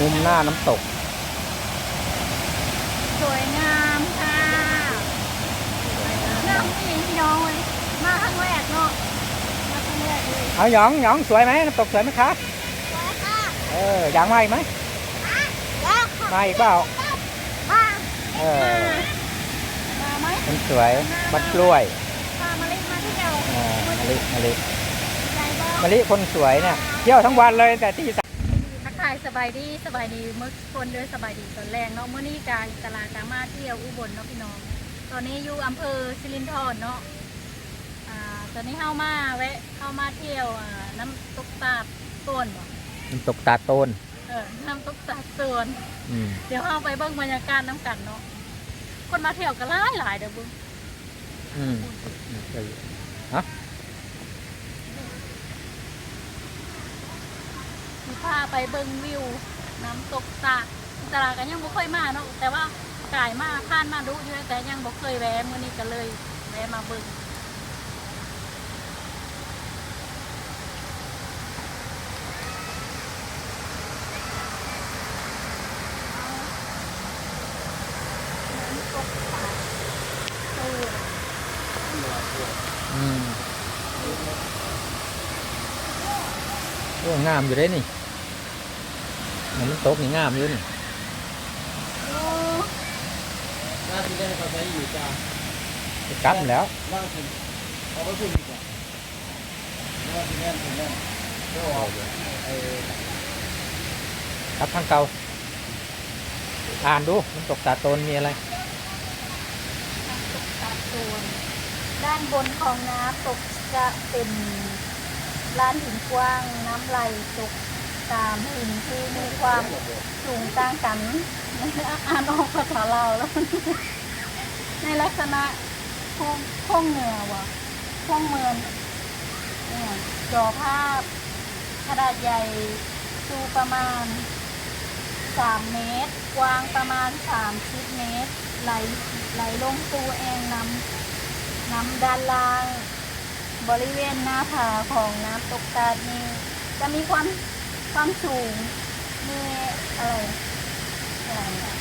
มุมหน้าน้ำตก สวยงามค่ะน้ำจริงพี่น้องเลยมาครั้งแรกเนาะมาครั้งแรกเลยเอาหยองหยองสวยไหมน้ำตกสวยไหมคะสวยค่ะเอออยากมาอีกไหมแล้วค่ะมาอีกเปล่ามาเออมาไหมมันสวยบัดกล้วยพามาเล่นมาเที่ยวอ่ามะลิมะลิใจบ้างมะลิคนสวยเนี่ยเที่ยวทั้งวันเลยแต่ที่ สามทักทายสบายดีสบายดีเมื่อคนเดินสบายดีตอนแรกเนาะเมื่อนี้การตลาดกามาเที่ยวอุบลเนาะพี่น้อง ตอนนี้อยู่อำเภอสิรินธรเนาะอ่าตอนนี้เข้ามาแวะเข้ามาเที่ยวอ่าน้ำตกตาดต้นบ่น้ำตกตาโตนเออน้ำตกตาดต้นอืมเดี๋ยวเข้าไปเบิ่งบรรยากาศน้ำกันเนาะคนมาเที่ยวก็หลายหลายเด้อเบึงอืมฮะ พาไปเบิ่งวิว น้ำตกตาดตลาดกันยังบ่เคยมาเนาะแต่ว่ากายมาผ่านมาดูอยู่แต่ยังบ่เคยแวะมื้อนี้ก็เลยแวะมาเบิ่งอืมโอ้งามอยู่เด้นี่ มันน้ำตกนี่งามอยู่นี่น่าจะได้เขาใช้อยู่จ้าจะกลับแล้วล่างถึงเอาไปพึ่งดีกว่าน่าจะแน่นถึงแน่นก็ออกไอ้กลับทางเก่าอ่านดูน้ำตกตาโตนมีอะไรตกตาดโซนด้านบนของน้ำตกจะเป็นลานหินกว้างน้ำไหลตก ตามหินที่มีความสูงต่างกันอ่านออกภาษาลาวแล้ว ในลักษณะโค้งโค้งเหนือวะโค้งเมืองเนี่ยจอภาพขนาดใหญ่สูงประมาณ 3 เมตร กว้างประมาณ 30 เมตร ไหลไหลลงสู่แองน้ำน้ำด้านล่าง บริเวณหน้าผาของน้ำตกตาดนี้จะมีความ ความสูง มีอะไรอะไรอะ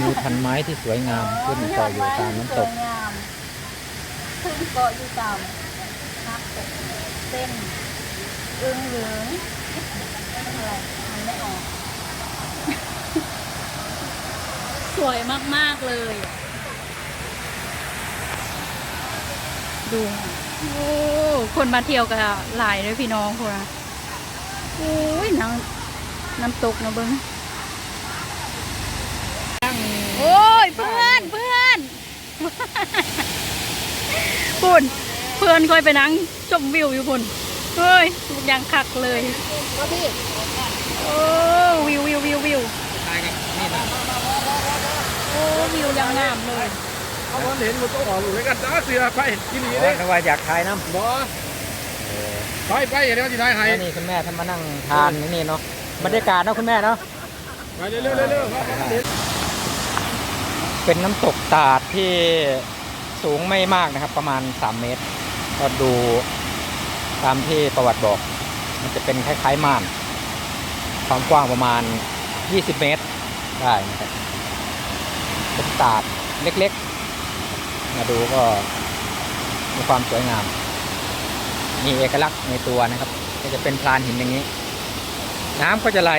มีพันไม้ที่สวยงามขึ้นเกาะอยู่ตามน้ำตก สวยงามขึ้นเกาะอยู่ตามน้ำตกเส้นอึงเหลืองอะไรมันไม่ออกสวยมาก ๆ เลยอะดู โอ้ คนมาเที่ยวกันหลายเลยพี่น้องคนนะโอ้ยน้ำน้ำตกนะเบิ้งโอ้ยเพื่อนเพื่อนปุ่นเพื่อนคอยไปนั่งชมวิวอยู่พุ่นเฮ้ยยังคักเลยโอ้วิววิววิววิวตายกับนี่นะโอ้วิวยังงามเลยเอาวันเห็นมันต้องออกอยู่ด้วยกันจ้าเสือไปกินหนีโอ้เด้ยถ้าว่าอยากถ่ายน้ำบอ ไปไปเดี๋ยวจะได้ให้แล้วนี่คุณแม่ท่านมานั่งทานนี่เนาะบรรยากาศเนาะคุณแม่เนาะไปเร็วเร็วเร็วเร็วครับเดี๋ยวเป็นน้ำตกตาดที่สูงไม่มากนะครับ ประมาณ 3 เมตร ก็ดูตามที่ประวัติบอก มันจะเป็นคล้ายๆม่าน ความกว้างประมาณ 20 เมตรได้นะครับเป็นตาดเล็กๆ มาดูก็มีความสวยงาม มีเอกลักษณ์ในตัวนะครับ ก็จะเป็นพลานหินอย่างนี้ น้ำก็จะไหล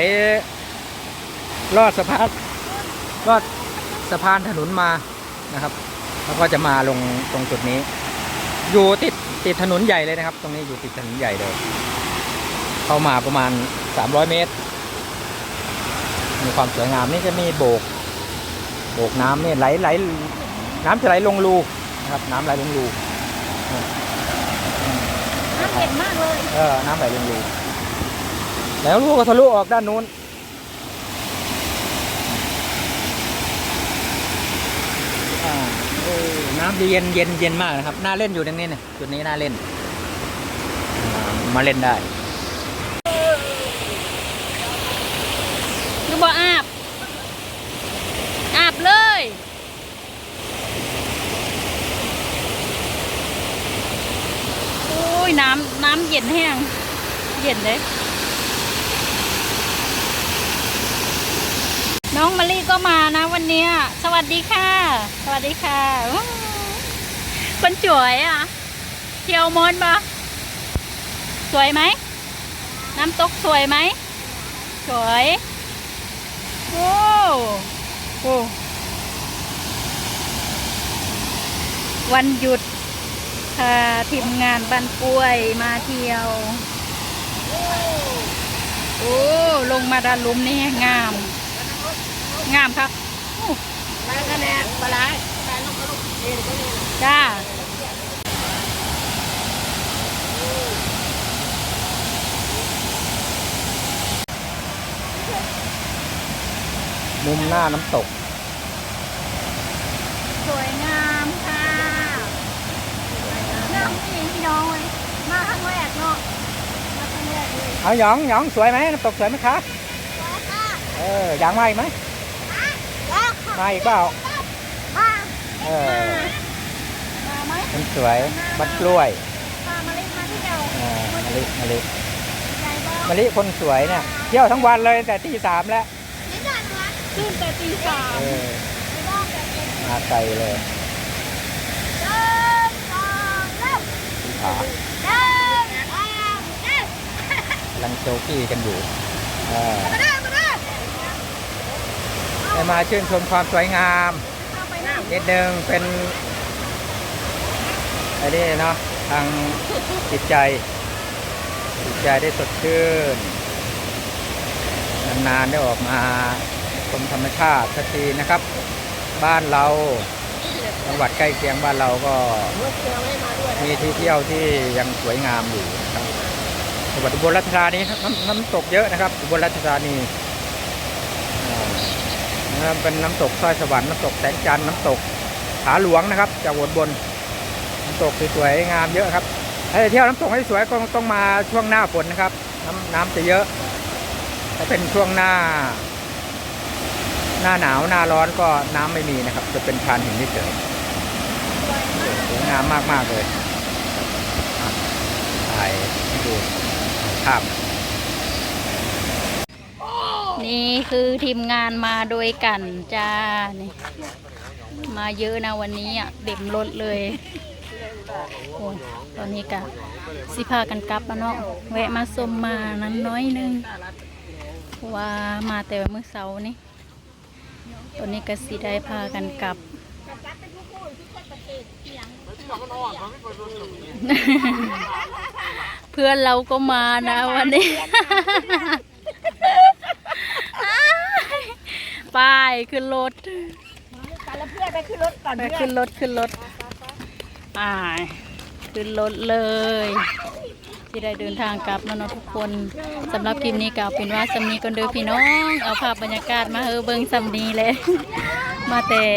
ลอดสะพานลอดสะพานถนนมานะครับ แล้วก็จะมาลงตรงจุดนี้ อยู่ติดติดถนนใหญ่เลยนะครับ ตรงนี้อยู่ติดถนนใหญ่เลย เข้ามาประมาณ 300 เมตร มีความสวยงามนี่จะมีโบก โบกน้ำเนี่ยไหลไหล น้ำจะไหลลงรูนะครับ น้ำไหลลงรู น้ำเย็นมากเลย เออ น้ำไหลลงรูแล้วลูกก็ทะลุออกด้านนู้น น้ำจะเย็นเย็นเย็นมากนะครับ น่าเล่นอยู่ตรงนี้เนี่ย จุดนี้น่าเล่น มาเล่นได้ คือบ่อาบ อาบเลย โอ้ย น้ำ น้ำ เย็นแห้งเย็นเลยน้องมะลิก็มานะวันนี้สวัสดีค่ะ สวัสดีค่ะคนสวยอะเที่ยวมอนปะสวยไหม น้ำตกสวยไหม สวยโอ้โอ้วันหยุดาทีมงานบ้านป่วยมาเที่ยว โอ้ ลงมาด้านลุมนี่งาม งามครับโอ้ได้คะแนนปลาไหลปลาลูกลูกเอ็นก็นี่จ้ามุมหน้าน้ำตก สวยงามค่ะเรื่องนี้พี่น้องเลยมาครั้งแรกเนาะ มาครั้งแรก เลยเอาหยองหยองสวยไหมน้ำตกสวยไหมคะเอออยากมาอีกไหมมาอีกเปล่ามาเออมาไหมมันสวยบัดกล้วยพามาเล่นมาเที่ยวเออมะลิมะลิใจบ้างมะลิคนสวยเนี่ยเที่ยวทั้งวันเลยแต่ตีสามแล้วขึ้นแต่ตีสามเออมาไกลเลยเดินสองเริ่ม ที่ผา เดินสองเริ่ม กำ ลังโจกี้กันอยู่เออมาเดินมาเดินได้มาชื่นชมความสวยงามเข้าไปนั่งนิดนึงเป็นไอ้นี่เนาะทางจิตใจ จิตใจได้สดชื่น นานๆได้ออกมาชมธรรมชาติสักทีนะครับ บ้านเราจังหวัดใกล้เคียงบ้านเราก็ลูกเที่ยวไม่มาด้วยมีที่เที่ยวที่ยังสวยงามอยู่นะครับจังห วัดอุบลราชธานีครับน้ำน้ำตกเยอะนะครับ อุบลราชธานีนะครับเป็นน้ำตกสร้อยสวรรค์น้ำตกแสงจันทร์น้ำตกผาหลวงนะครับจากอุบลน้ำตกสวยๆงามเยอะครับถ้าจะเที่ยวน้ำตกให้สวยก็ต้องมาช่วงหน้าฝนนะครับ น้ำน้ำจะเยอะ ถ้าเป็นช่วงหน้า หน้าหนาวหน้าร้อนก็น้ำไม่มีนะครับ จะเป็นชานหินเฉยสวยงามมากๆเลยถ่ายดู ภาพนี่คือทีมงานมาโดยกันจ้านี่มาเยอะนะวันนี้อะเต็มรถเลยโอ้ตอนนี้กะสิพากันกลับแล้วเนาะแวะมาสมมานั้นน้อยนึงว่ามาแต่ว่ามื้อเสาร์นี่ตอนนี้ก็สิได้พากันกลับ เพื่อนเราก็มานะวันนี้ ไปขึ้นรถแล้วเพื่อนไปขึ้นรถก่อนไปเพื่อนขึ้นรถขึ้นรถไปขึ้นรถเลย ที่ได้เดินทางกลับแล้วเนาะทุกคนสำหรับคลิปนี้ก็เอาเป็นว่าสำนีก่อนเด้อพี่น้อง เอาภาพบรรยากาศมาเฮอเบิ่งสำนีเลย มาแต่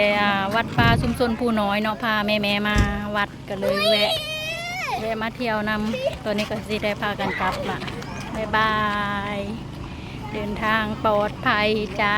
วัดป่าชุมชนผู้น้อยเนาะพาแม่แม่มาวัดก็เลยแวะแวะมาเที่ยวนำตัวนี้ก็สิได้พากันกลับละบ๊ายบาย เดินทางปลอดภัยจ้า